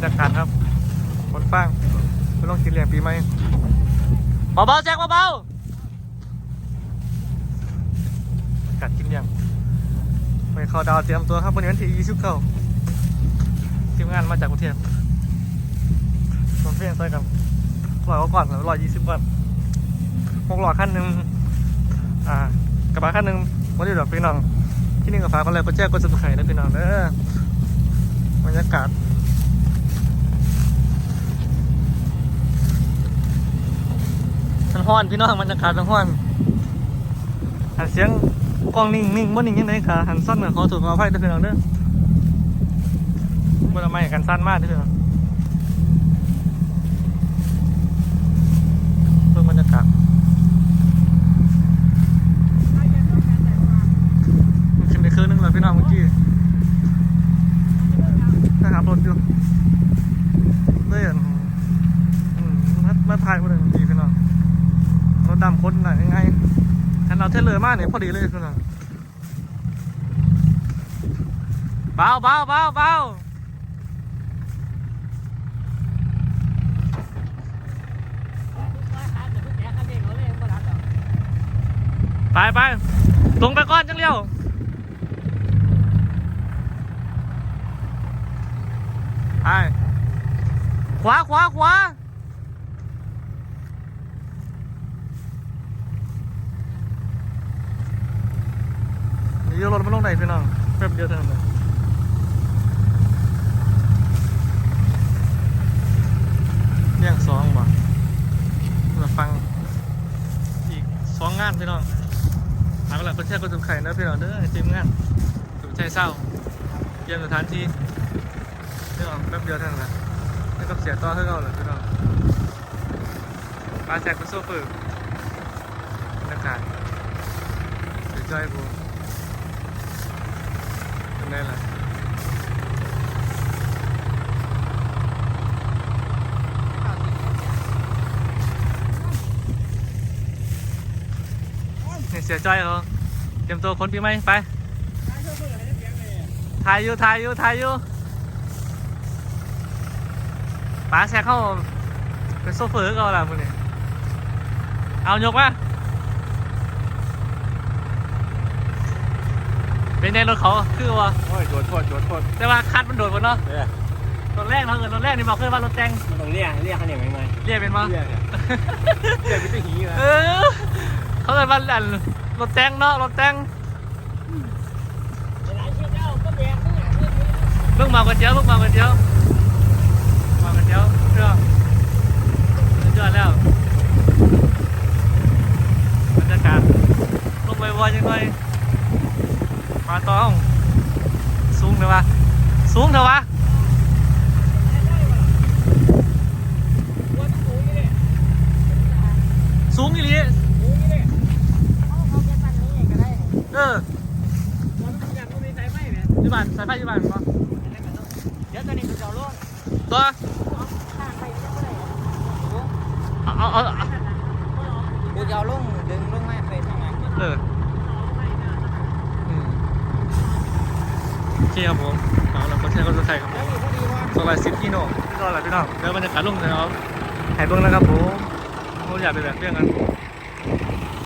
รยากาศครับคนฟังไม่ต้องกินเลี้ยงปีใหม่เบาๆแจ็คเบาๆกัดกินเลี้ยงไปเข้าดาวเตรียมตัวครับวันนี้วันที่ยี่สิบเก้าทีมงานมาจากกรุงเทพชมเพลงใส่กันร้อยกว่าก่อนร้อยยี่สิบก่อนหกหลอดขั้นหนึ่งอ่ากระบะขั้นหนึ่งวันนี้ดอกพี่น้องที่นี่กับฟ้าก็เลยก็แจ้งก็จะไข่นะพี่น้องเด้อบรรยากาศมัน ห้อนพี่น้องบรรยากาศมันห้อนหันเสียงกล้องนิ่งนิ่งบ่นิ่งยังไงค่ะหันสั้นเหมือนขอถูกขออภัยด้วยพี่น้องเด้อบ่ทำไมกันสั้นมากเด้อพี่น้องเรื่องบรรยากาศมันขึ้นไปคืนนึงเลยพี่น้องเมื่อกี้นะครับรถอยู่เลยอันมาถ่ายมาเลยเมื่อกี้พี่น้อง ดำคนหน่อยยังไงคันเราเทเลอร์มากเนี่ยพอดีเลยพี่น้องเบาเบาเบาเบาไปไปตรงไปก่อนจังเลี้ยวไปขวาขวาขวา นี่รถมันลงไหนพี่น้องแป๊บเดียวเท่านั้นเลยเรียงสองบ่มาฟังอีกสองงานพี่น้องหาเวลาคนแช่คนสุขไข่นะพี่น้องเด้อทีมงานสุขใจเศร้าเยี่ยมสถานที่พี่น้องแป๊บเดียวเท่านั้นแหละแล้วก็เสียต่อให้เราเลยพี่น้องปลาแจกเป็นโซเฟอร์บรรยากาศเสียใจบูเป็นไงล่ะเนี่ยเสียใจเขาเตรียมตัวคนปีใหม่ไปถ่ายอยู่ถ่ายอยู่ถ่ายอยู่ป๋าแซกเข้าเป็นโซเฟอร์ก็แล้วมึงเนี่ยเอายกมา เป็นในรถเขาคือว่าโอ้ยโดนโทษโดนโทษแต่ว่าคัดมันโดดหมดเนาะเนี่ยรถแรกเนาะเออรถแรกนี่บอกเคยว่ารถแจงมันต้องเรียกเรียกเขาเนี่ยยังไงเรียกเป็นมั้เรียกเนี่ยเรียกเป็นหีนะเออเขาเลยว่าอันรถแจงเนาะรถแจงลูกหมาก๋วยเตี๋ยวลูกหมาก๋วยเตี๋ยวหมาก๋วยเตี๋ยวเชื่อสุดยอดแล้วบรรยากาศลงไปวอยยังไง มาต่อห้องสูงเถอะวะสูงเถอะวะสูงอีหลีเออยี่บานสายไฟยี่บานปะเดี๋ยวตอนนี้กูจะเอาลงตัวเอาเอาเอาเอากูจะเอาลงดึงลงไม่ไปทางไหนเอออืมโอ เคครับผมเอาละคนแชร์คนสนใจครับผมสองร้อยสิบกิโลก็อะไรพี่น้องเดี๋ยวบรรยากาศลงเลยครับถ่ายเบิ้งนะครับผมผมอยากไปแบบเรื่องกัน